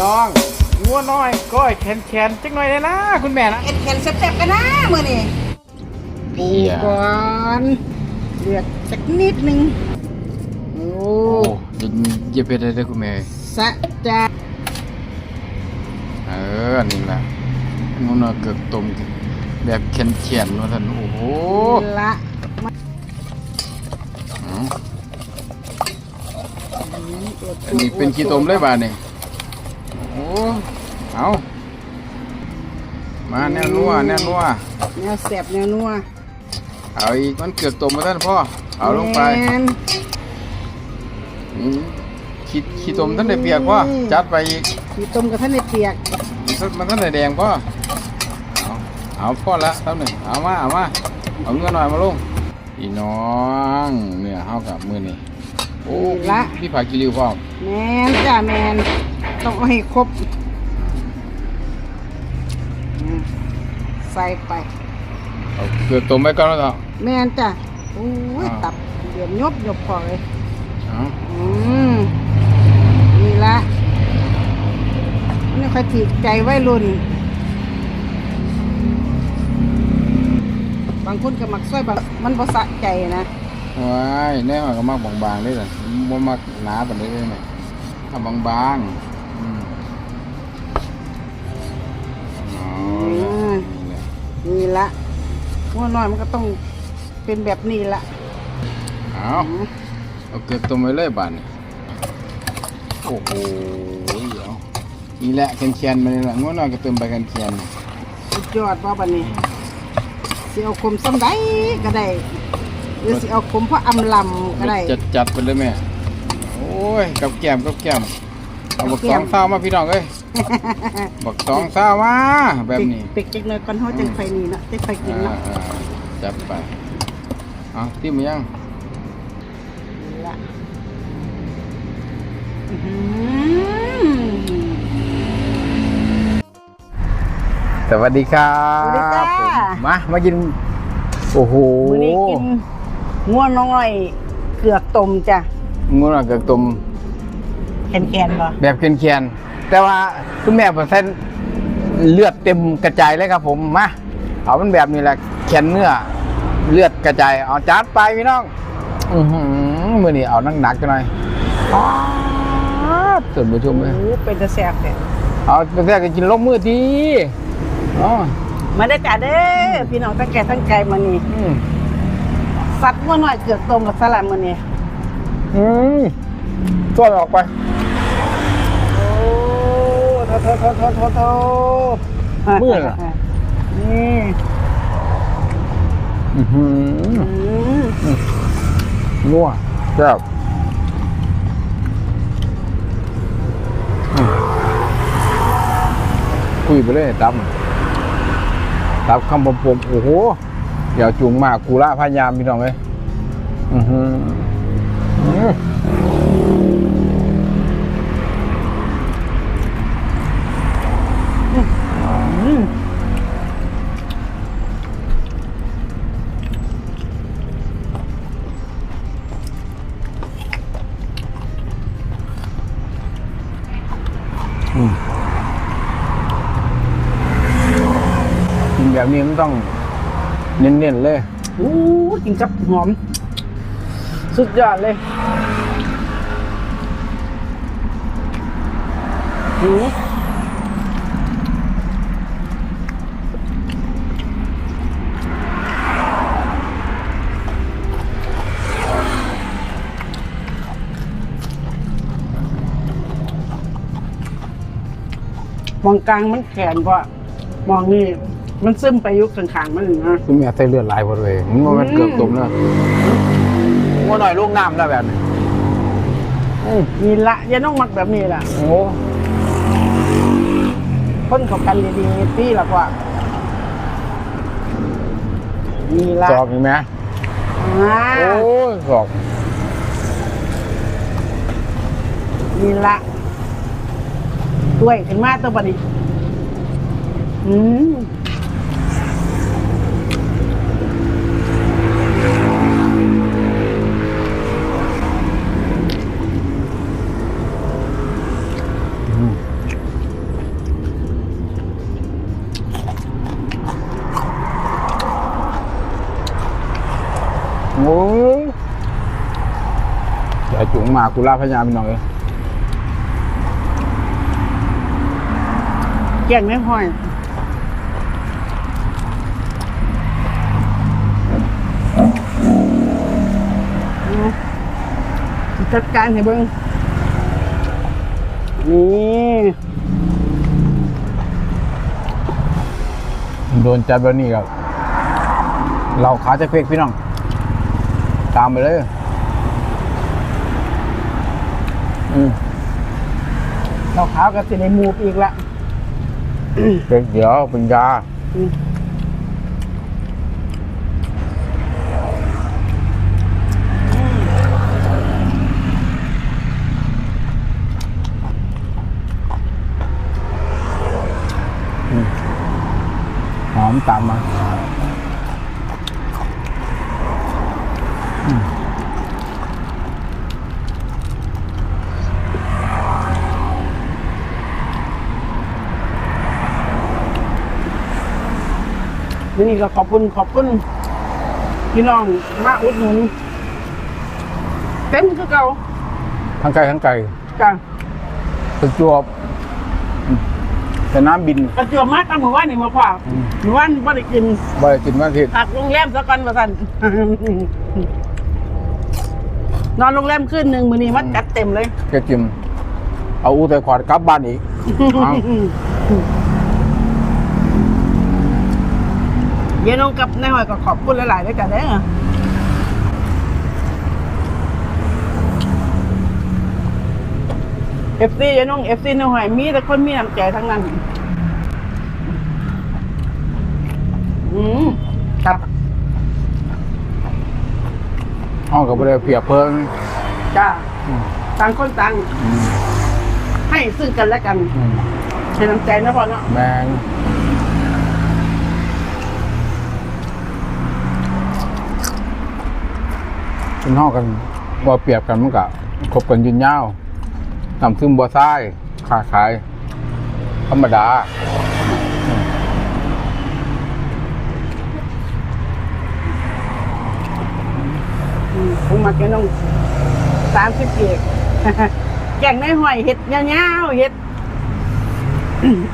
น้องงัวน้อยก้อยแขนแขนจังหน่อยเลยนะคุณแม่นะเอ็นเข็นแซ่บๆกันนะมื้อนี้ปูเพียก่อนเลือดสักนิดหนึงโอ้โอ้ยิงเย็บไปได้เลยคุณแม่สะใจเออนี่แหละงัวน้อยเกือบต้มแบบแขนแขนว่าท่านโอ้โหละอืมอันนี้เป็นขี้ต้มเลยบาดนี่ โอ้เอามาแนวนัวแนวนัวแนวแซ่บแนวนัวเอาอีกมันเกือบต้มมาท่านพ่อเอาลงไปแม่นอืมขี้ขี้ต้มท่านได้เปียกพ่อจัดไปอีกมีต้มกับท่านในเปียกมันท่านได้แดงพ่อเอาเอาพ่อละเท่าหนึ่งเอามาเอามาเอาเงินหน่อยมาลงพี่น้องเนื้อเฮากับมือนี่โอ้พี่ผากิริวพ่อมแมนจ้าแมน ต้องเอาให้ครบอืมใส่ไป เอาเกือบต้มไปก่อนแล้วเถอะแมนจ้ะโอ้ยอ่าตับเดือดยบยบพอเลย เอาอืมนี่ละนี่ค่อยถีกใจไว้รุ่น บางคนก็มักซอยบางมันบ่สะใจนะ ว้ายแน่มันก็มักบางๆเลยล่ะบ่มักหนาปานใดเลยเนี่ยถ้าบางๆ มเอาละนี่แหละนี่ละหัวน้อยมันก็ต้องเป็นแบบนี้ละเอาเอาเกือบต้มไว้เลยบานนี่โอ้โหเดี๋ยวนี่แหละแคนๆมาเลยละง้อน้อยก็เติมไปแคนๆนี่สุดยอดว่าบัดนี้สิเอาคมซ้ำได้ก็ได้หรือสิเอาคมเพราะอำลำก็ได้จัดจัดๆไปเลยแม่โอ้ยกับแก้มกับแก้มเอาบักกับแก้ตอมงซ้าวมาพี่น้องเอ้ย บักตองซ้าวมาแบบนี้เป็กจักหน่อยก่อนเฮาจังไฟนี่เนาะจังไฟกินอ่าเนาะอ่าจัดไปเอาที่มือยังนี่ละอื้อหือสวัสดีครัสวัสดีจ้าบมามากิน โอ้โหมื้อนี้กินง่วน้อยเกือกต้มจ้ะง้อน้อยกับต้ม แขนๆบ่แบบเคียนๆแต่ว่าคุณแม่เปอร์เซ็นต์เลือดเต็มกระจายเลยครับผมมาเอามันแบบนี้แหละแขนเนื้อ เลือดกระจายเอาจัดไปพี่น้องอือหือมือนี่เอานักหนักๆกันหน่อยป๊าดส่วนผู้ชมเลยโอ้เป็นตะแซ่บแท้เอาไปแรกก็กินลงมือดีอ๋อมาได้อจ้ะเด้อพี่น้องตั้งแก่ตั้งใจมานี่อืมสัตว์ง่วน้อยเกือกต้มกับสลัดมื้อนี้อืม ส่วนออกไป โอ้โทโทโทโทโทโทมื้อน่ะ นี่อือหืออืมนัวแซ่บอืมคุยไปเลยตับตับคำผมผมโอ้โหอย่าจุงมากกูละพยายามพี่น้องเลยอือหืออืม กินแบบนี้มันต้องเน้นๆเลยโอ้กินกับหอม สุดยอดเลยหือ มองกลางมันแขนกว่ามองนี่มันซึมไปอยุคข้างๆมันนะ คุณแม่ใส่เลือดไหลหมดเลยมันบ่แมันเกือบตุ่มแล้วงัวหน่อยลูกน้ำแล้วแบบนี้เอ้ยนี่ละอย่าน้องมักแบบนี้ล่ะโอ้คนเขากันดีๆตีละกว่านี่ละสอบอีกไหมอ่าโอ้ยสอบนี่ละ ด้วยถึงมาตัวบันนี้อืมโอ้ยเดี๋จุ๋งมากุล่าพญาพี่น้องเอ้ แกงไม่ห้อยจัดการให้เบิ่งนี่โดนจัดแบบนี้ครับเราขาจะเควกพี่น้อง ตามไปเลย อืมเราขาวก็สิได้มูฟอีกละ เป็นเดี๋ยวเป็นยาอืมหอมตามมานี่ก็ขอบคุณขอบคุณพี่น้องมาอุดหนุนเต็มคือเก่าทั้งไก่ทั้งไก่จ้ะประจวบอืมแต่น้ำบินประจวบมาตั้งหมู่บ้านนี่มาพ่ออมหมู่บ้านบ่ได้กินบ่ได้กินวันอาทิตย์พักโรงแรมซะก่อนว่าซั่นนอนโรงแรมคืนหนึงมื้อนี้มันจัดเต็มเลยแกจิมเอาอูแต่ขวาดกลับบ้านอีก เอาเยนงกับนายหอยก็ขอบคุณหลายๆด้วยกันเด้อเอฟซีเยนงเอฟซีนายหอยมีแต่คนมีน้ำใจทั้งนั้น อืมครับห้องกับบ่ได้เพียบเพิ่งจ้าอืมต่างคนต่างอืมให้ซึ่งกันและกันอืมใช้น้ำใจนะพ่อเนาะแมง เป็นห้องกันบ่เปรียบกันมันก็คบกันยืนยาวน้ำซึมบ่ซ้ายค้าขาย ธรรมดาอืมผมมาแกน้องสามสิบเกียกแกงในหอยเห็ดยาวๆเห็ด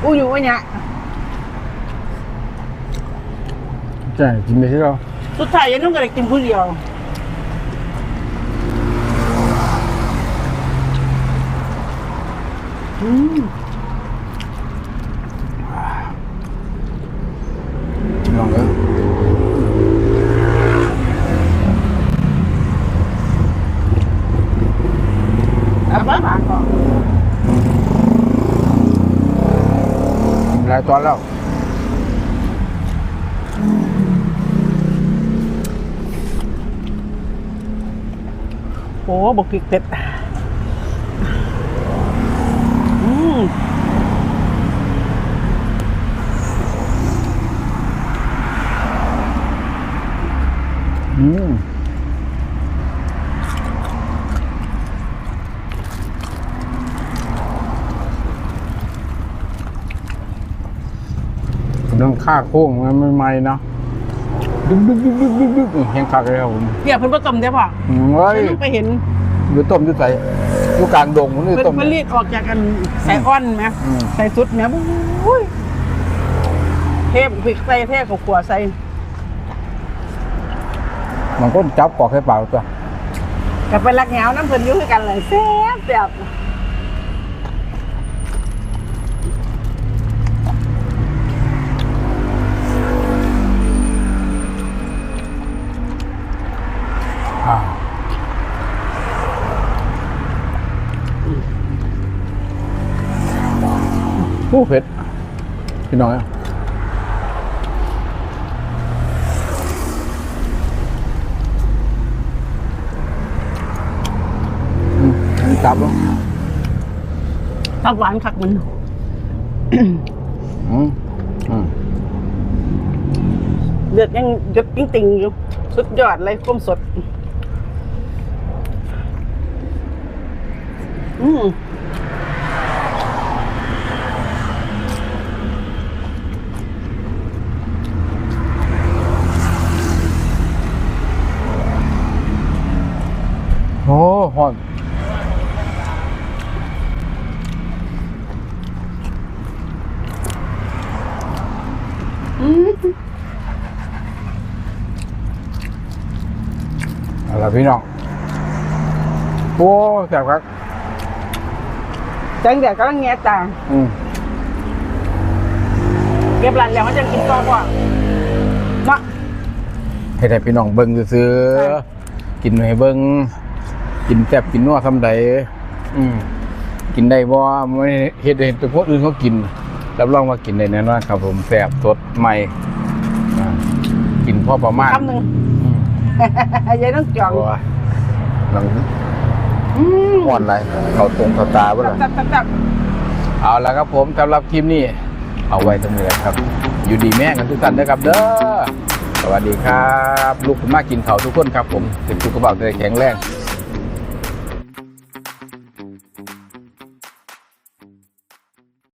อู้อยู่วะเนี่ยใช่กินได้ที่เราสุดท้ายยังต้องกระกินผู้เดียว อืมลองเลยเอาบ้าผ่านก่อน กินหลายตอนแล้ว โอ้บกพริกเผ็ดอืม อืม เรื่องค่าโค้งมันใหม่ๆเนาะดึกดึกดึกดึกดึกดึกแห้งคักเลยครับผมเดี๋ยวเพิ่นผสมได้ป่ะอืมเฮ้ยเพิ่นไปเห็นอยู่ต้มอยู่ใส่อยู่กลางดงมันนี่เพิ่นต้ม เพิ่นรีดออกจากกันใส่อ้อนไหมอืม ใส่สุดไหมบุ้ยเทพพริกใส่เทพกับขัวใส่มันก็จับกอกให้เปล่าตัว กับเป็นรักเหงาน้ำเพิ่นอยุ่คือกันเลยแซ่บแซ่บ โอ้เผ็ดพี่น้อยอะอืมอันนี้จับแล้วตับหวานคักมันอืมอืมเลือดยังหยดติ้งติงๆอยู่ สุดยอดเลยก้มสด อืม โอ้หอนเอะไรพี่น้อง โอ้แสบครับ จังเดี๋ยวก็แงะตาอืมเก็บรันแล้วมันจะกินต่อก่อนเาให้ได้พี่น้องเบิ้งซื้อกินให้เบิ้ง กินแซ่บกินนัวซำใดอืมกินได้บ่ไม่เฮ็ดให้ตัวพวกอื่นเขากินรับรองว่ากินได้แน่นอนครับ ผมแซ่บสดใหม่อ่ากินพอประมาณคำหนึ่งอืมยายต้องจองโอ้ยหลังอืมอ่อนไรเขาตรงเขาตาบ่ล่ะ จับจับจับเอาละครับผมสำหรับคลิปนี้เอาไว้ตรงนี้แหละครับ อยู่ดีแม่กันทุกท่านนะครับเด้อสวัสดีครับ ลูกคุณมากินเขาวทุกคนครับผมเป็นสุขภาพจะได้แข็งแรง